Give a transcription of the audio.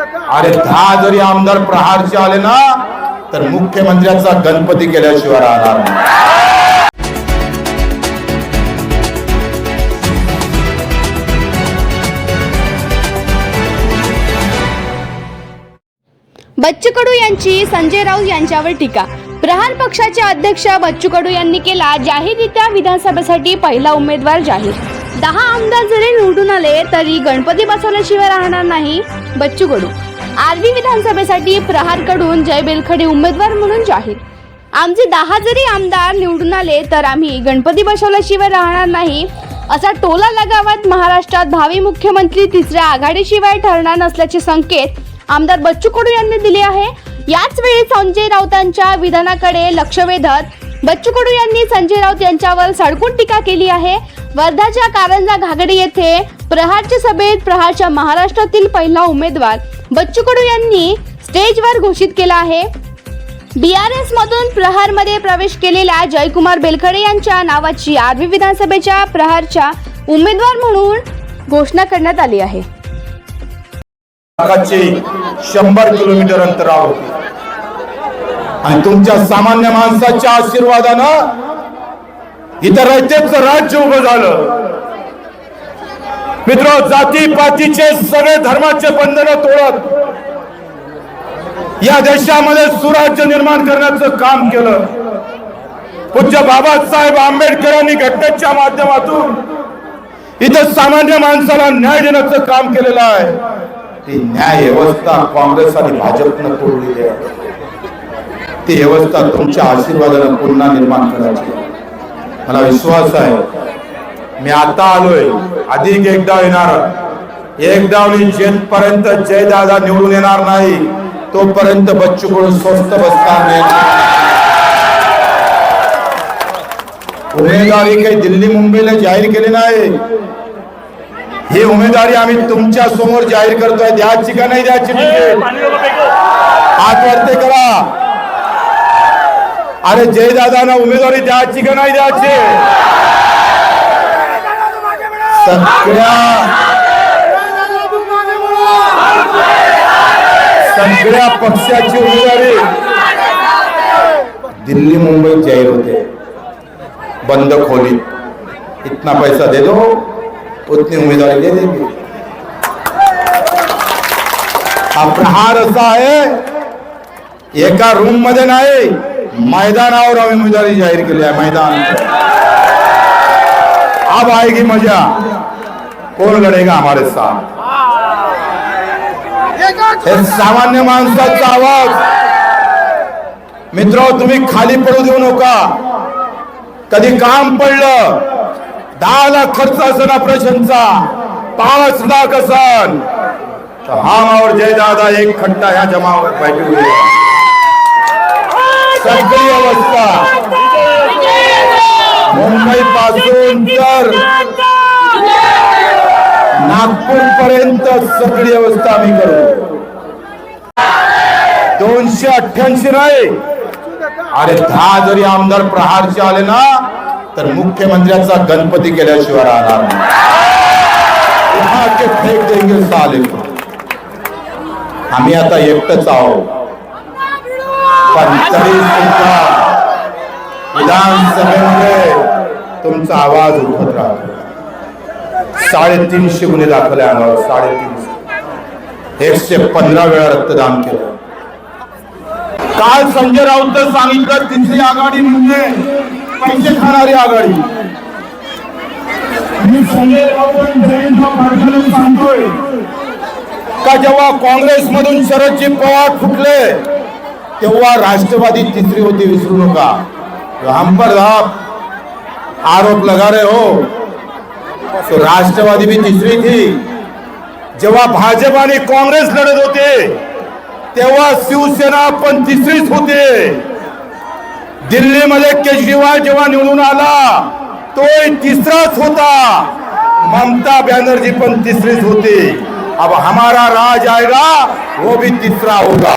अरे दहा जरी आमदार प्रहारचे आले ना तर मुख्यमंत्र्याचा गणपती केल्याशिवाय राहणार नाही. बच्चू कडू यांची संजय राऊत यांच्यावर टीका. प्रहार पक्षाचे अध्यक्ष बच्चू कडू यांनी केला जाहीररित्या विधानसभेसाठी पहिला उमेदवार जाहीर. दहा आमदार जरी निवडून आले तरी गणपती बसवल्याशिवाय राहणार नाही बच्चू कडू आर्वी विधानसभेसाठी प्रहारकडून जय बेलखडे उमेदवार म्हणून जाहीर. आमचे दहा जरी आमदार निवडून आले तर आम्ही गणपती बसवल्याशिवाय राहणार नाही असा टोला लगावत महाराष्ट्रात भावी मुख्यमंत्री तिसऱ्या आघाडीशिवाय ठरणार नसल्याचे संकेत आमदार बच्चू कडू यांनी दिले आहे. याच वेळी संजय राऊतांच्या विधानाकडे लक्ष वेधत बच्चू कडू यांनी संजय राऊत यांच्यावर सडकून टीका केली आहे. वर्धाच्या कारंजा घागडी येथे प्रहारच्या सभेत प्रहारच्या महाराष्ट्रातील पहिला उमेदवार बच्चू कडू यांनी स्टेजवर घोषित केला आहे. बीआरएस मधून प्रहारमध्ये प्रवेश केलेल्या जयकुमार बेलखडे यांच्या नावाची आरवी विधानसभेच्या प्रहारच्या उमेदवार म्हणून घोषणा करण्यात आली आहे. शंभर किलोमीटर अंतरावर आणि तुमच्या सामान्य माणसाच्या आशीर्वादानं इथं रयतेचं राज्य उभं झालं. मित्र जाती पातीचे सगळे धर्माचे बंधन तोडत या देशामध्ये सुराज्य निर्माण करण्याचं काम केलं. पूज्य बाबासाहेब आंबेडकरांनी घटनेच्या माध्यमातून इथं सामान्य माणसाला न्याय देण्याचं काम केलेलं आहे. ती न्याय व्यवस्था काँग्रेस आणि भाजपनं तोडलेली आहे. ती व्यवस्था तुमच्या आशीर्वादानं पुन्हा निर्माण करायची. मला विश्वास आहे. मी आता आलोय. अधिक एकदा येणार. एकदा जेथपर्यंत जयदादा निवडून येणार नाही तोपर्यंत बच्चू कडून स्वस्त बसणार नाही उमेदवारी काही दिल्ली मुंबईला जाहीर केली नाही. ही उमेदवारी आम्ही तुमच्यासमोर जाहीर करतोय. द्याची का नाही द्याची तिकीट म्हणजे? हात करा. अरे जयदादांना उमेदवारी द्यायची का नाही द्यायची? सगळ्या सगळ्या पक्षाची उमेदवारी. दिल्ली मुंबईत जाहीर होते. बंद खोलीत. इतना पैसा दे दो उतनी उमेदवारी दे देगी. हा प्रहार असा आहे एका रूममध्ये नाही मैदानावर आम्ही उमेदवारी जाहीर केली आहे मैदान. अब आएगी मजा. कोण लढेगा हमारे साथ? हे सामान्य माणसाचा आवाज. मित्र तुम्ही खाली पडू देऊ नका. कधी काम पडलं दहा लाख खर्च असेल ऑपरेशनचा पाच लाख असन तर हा मावर जयदादा एक खट्टा ह्या जमावर पाहिजे सगळी अवस्था. मुंबई पासून तर नागपूर पर्यंत सगळी अवस्था आम्ही करू. दोनशे अठ्ठ्याऐंशी नाही. अरे दहा जरी आमदार प्रहारचे आले ना तर मुख्यमंत्र्याचा गणपती केल्याशिवाय राहणार नाही. फेक देंगे साले. आम्ही आता एकटच आहोत. पण तरी सुद्धा विधानसभेमध्ये तुमचा आवाज उठत राहतो. साडेतीनशे गुन्हे दाखल आहे आम्हाला साडेतीनशे. एकशे पंधरा वेळा रक्तदान केलं. काल संजय राऊत सांगितलं तिसरी आघाडी म्हणजे पैसे खाणारी आघाडी. मी संजय राऊत जयंत पाटील सांगतोय का जेव्हा काँग्रेस मधून शरदजी पवार फुटले तेव्हा राष्ट्रवादी तिसरी होती विसरू नका. हम पर आप आरोप लगा रहे हो. तो राष्ट्रवादी भी तिसरी थी. जेव्हा भाजप आणि काँग्रेस लढत होते तेव्हा शिवसेना पण तिसरीच होते. दिल्लीमध्ये केजरीवाल जेव्हा निवडून आला तो तिसराच होता. ममता बॅनर्जी पण तिसरीच होती. अब हमारा राज आएगा वो भी तीसरा होगा.